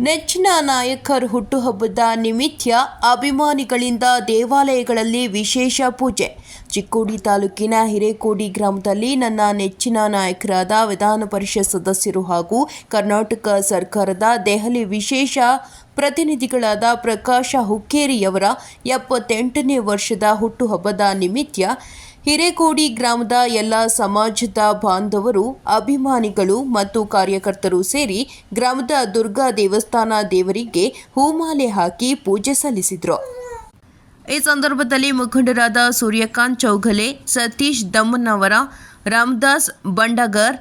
ನೆಚ್ಚಿನ ನಾಯಕರ್ ಹುಟ್ಟುಹಬ್ಬದ ನಿಮಿತ್ತ ಅಭಿಮಾನಿಗಳಿಂದ ದೇವಾಲಯಗಳಲ್ಲಿ ವಿಶೇಷ ಪೂಜೆ. ಚಿಕ್ಕೋಡಿ ತಾಲೂಕಿನ ಹಿರೇಕೋಡಿ ಗ್ರಾಮದಲ್ಲಿ ನನ್ನ ನೆಚ್ಚಿನ ನಾಯಕರಾದ ವಿಧಾನ ಪರಿಷತ್ ಸದಸ್ಯರು ಹಾಗೂ ಕರ್ನಾಟಕ ಸರ್ಕಾರದ ದೆಹಲಿ ವಿಶೇಷ ಪ್ರತಿನಿಧಿಗಳಾದ ಪ್ರಕಾಶ ಹುಕ್ಕೇರಿಯವರ ಎಪ್ಪತ್ತೆಂಟನೇ ವರ್ಷದ ಹುಟ್ಟುಹಬ್ಬದ ನಿಮಿತ್ತ ಹಿರೇಕೋಡಿ ಗ್ರಾಮದ ಎಲ್ಲ ಸಮಾಜದ ಬಾಂಧವರು, ಅಭಿಮಾನಿಗಳು ಮತ್ತು ಕಾರ್ಯಕರ್ತರು ಸೇರಿ ಗ್ರಾಮದ ದುರ್ಗಾ ದೇವಸ್ಥಾನ ದೇವರಿಗೆ ಹೂಮಾಲೆ ಹಾಕಿ ಪೂಜೆ ಸಲ್ಲಿಸಿದರು. ಈ ಸಂದರ್ಭದಲ್ಲಿ ಮುಖಂಡರಾದ ಸೂರ್ಯಕಾಂತ್ ಚೌಘಲೆ, ಸತೀಶ್ ದಮ್ಮನವರ, ರಾಮದಾಸ್ ಬಂಡಗರ್,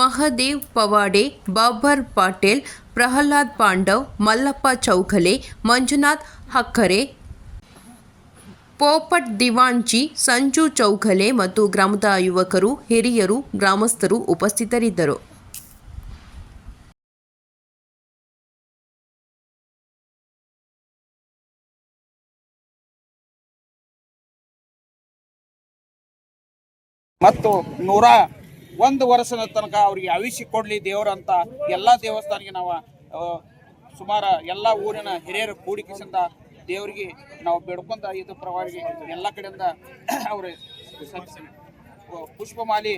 ಮಹದೇವ್ ಪವಾಡೆ, ಬಾಬರ್ ಪಾಟೇಲ್, ಪ್ರಹ್ಲಾದ್ ಪಾಂಡವ್, ಮಲ್ಲಪ್ಪ ಚೌಘಲೆ, ಮಂಜುನಾಥ್ ಹಕ್ಕರೆ ಪೋಪಟ್ ದಿವಾಂಚಿ ಸಂಜು ಚೌಘಲೆ ಮತ್ತು ಗ್ರಾಮದ ಯುವಕರು, ಹಿರಿಯರು, ಗ್ರಾಮಸ್ಥರು ಉಪಸ್ಥಿತರಿದ್ದರು. ಮತ್ತು ನೂರ ಒಂದು ವರ್ಷದ ತನಕ ಅವ್ರಿಗೆ ಅವಿಸಿ ಕೊಡ್ಲಿ ದೇವರಂತ ಎಲ್ಲ ದೇವಸ್ಥಾನಕ್ಕೆ ನಾವು ಸುಮಾರು ಎಲ್ಲ ಊರಿನ ಹಿರಿಯರು ಕೂಡಿಕಿಸಿಂದ ದೇವರಿಗೆ ನಾವು ಬೇಡ್ಕೊಂಡ ಇದು ಪರವಾಗಿ ಎಲ್ಲ ಕಡೆಯಿಂದ ಅವರು ಪುಷ್ಪಮಾಲಿ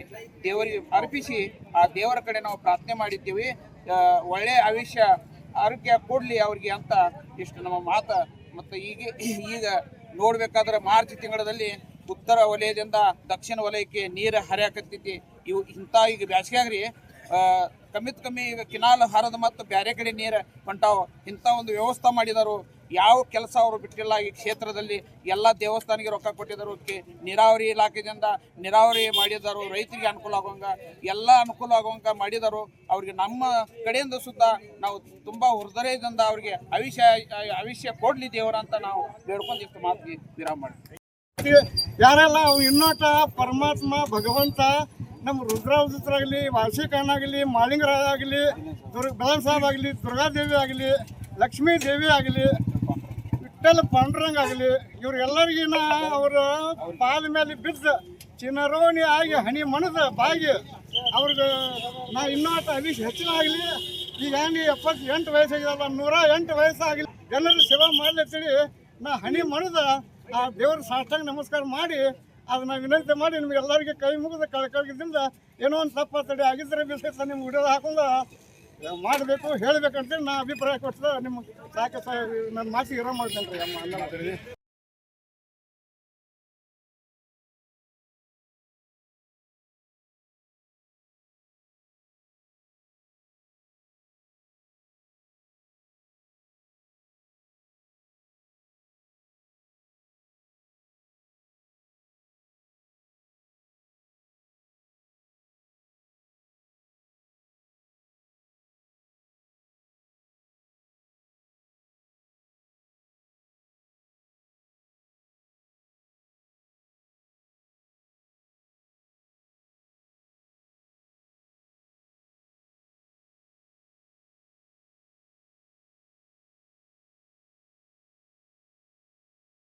ದೇವರಿಗೆ ಅರ್ಪಿಸಿ ಆ ದೇವರ ಕಡೆ ನಾವು ಪ್ರಾರ್ಥನೆ ಮಾಡಿದ್ದೀವಿ. ಒಳ್ಳೆ ಆಯುಷ್ಯ, ಆರೋಗ್ಯ ಕೊಡಲಿ ಅವ್ರಿಗೆ ಅಂತ ಇಷ್ಟು ನಮ್ಮ ಮಾತ. ಮತ್ತು ಈಗ ಈಗ ನೋಡ್ಬೇಕಾದ್ರೆ ಮಾರ್ಚ್ ತಿಂಗಳಲ್ಲಿ ಉತ್ತರ ವಲಯದಿಂದ ದಕ್ಷಿಣ ವಲಯಕ್ಕೆ ನೀರು ಹರಿಯಾಕತ್ತೈತಿ. ಇವು ಇಂಥ ಈಗ ಬ್ಯಾಸ್ಗ್ಯಾಗ್ರಿ. ಕಮ್ಮಿತ್ ಕಮ್ಮಿ ಈಗ ಕಿನಾಲ್ ಹರದ ಮತ್ತು ಬ್ಯಾರೆ ಕಡೆ ನೀರು ಹೊಂಟಾವ. ಇಂಥ ಒಂದು ವ್ಯವಸ್ಥೆ ಮಾಡಿದರು. ಯಾವ ಕೆಲಸ ಅವರು ಬಿಟ್ಟಿಲ್ಲ ಈ ಕ್ಷೇತ್ರದಲ್ಲಿ ಎಲ್ಲ ದೇವಸ್ಥಾನಕ್ಕೆ ರೊಕ್ಕ ಕೊಟ್ಟಿದ್ದರು ನೀರಾವರಿ ಇಲಾಖೆದಿಂದ ನೀರಾವರಿ ಮಾಡಿದರು. ರೈತರಿಗೆ ಅನುಕೂಲ ಆಗುವಂಗ, ಎಲ್ಲ ಅನುಕೂಲ ಆಗುವಂಗ ಮಾಡಿದರು. ಅವ್ರಿಗೆ ನಮ್ಮ ಕಡೆಯಿಂದ ಸುತ್ತ ನಾವು ತುಂಬ ಹೃದಯದಿಂದ ಅವ್ರಿಗೆ ಅವಿಷ, ಅವಿಷ್ಯ ಕೊಡಲಿ ದೇವರ ಅಂತ ನಾವು ಬೇಡ್ಕೊಂಡು ಇಷ್ಟು ಮಾತಿಗೆ ವಿರಾಮ ಮಾಡ್ತೀವಿ. ಯಾರೆಲ್ಲ ಇನ್ನೋಟ ಪರಮಾತ್ಮ ಭಗವಂತ ನಮ್ಮ ರುದ್ರಾವತಾರಾಗಲಿ ಆಗಲಿ ಮಾಳಿಂಗರಾಯ ಆಗಲಿ ದುರ್ಗ ಬಲನ್ ಸಾಹೇಬ್ ಆಗಲಿ ದುರ್ಗಾದೇವಿ ಆಗಲಿ, ಲಕ್ಷ್ಮೀ ದೇವಿ ಆಗಲಿ ವಿಠಲ್ ಪಾಂಡುರಂಗ್ ಆಗಲಿ, ಇವ್ರಿಗೆಲ್ಲರಿಗಿನ ಅವರ ಪಾದ ಮೇಲೆ ಬಿದ್ದ ಚಿನ್ನರೋಣಿ ಆಗಿ ಹಣಿ ಮಣದ ಬಾಗಿ ಅವ್ರಿಗೆ ನಾ ಇನ್ನೂ ಅಭಿಷ್ ಹೆಚ್ಚಿನ ಆಗಲಿ, ಈಗ ಹಂಗೆ ಎಪ್ಪತ್ತು ಎಂಟು ವಯಸ್ಸಾಗಿದಲ್ಲ, ನೂರ ಎಂಟು ವಯಸ್ಸಾಗಲಿ ಎಲ್ಲರೂ ಸೇವೆ ಮಾಡ್ಲತ್ತೇಳಿ ನಾ ಹಣಿ ಮಣದ ಆ ದೇವ್ರ ಸಾಷ್ಟಾಂಗ ನಮಸ್ಕಾರ ಮಾಡಿ ಅದನ್ನ ವಿನಂತಿ ಮಾಡಿ ನಿಮಗೆ ಎಲ್ಲರಿಗೆ ಕೈ ಮುಗಿದು ಕಳ್ಕಳಿದಿಂದ ಏನೋ ಒಂದು ತಪ್ಪ ತಡೆ ಆಗಿದ್ದರೆ ವಿಶೇಷ ನಿಮ್ಗೆ ವಿಡಿಯೋ ಹಾಕೊಂಡು ಮಾಡಬೇಕು, ಹೇಳಬೇಕಂತೇಳಿ ನಾ ಅಭಿಪ್ರಾಯ ಕೊಡ್ತದೆ ನಿಮ್ಗೆ ಸಾಕು ನನ್ನ ಮಾತಿಗೆ ಇರೋ ಮಾಡ್ತೇನೆ ರೀ ಅಮ್ಮ ಅಲ್ಲ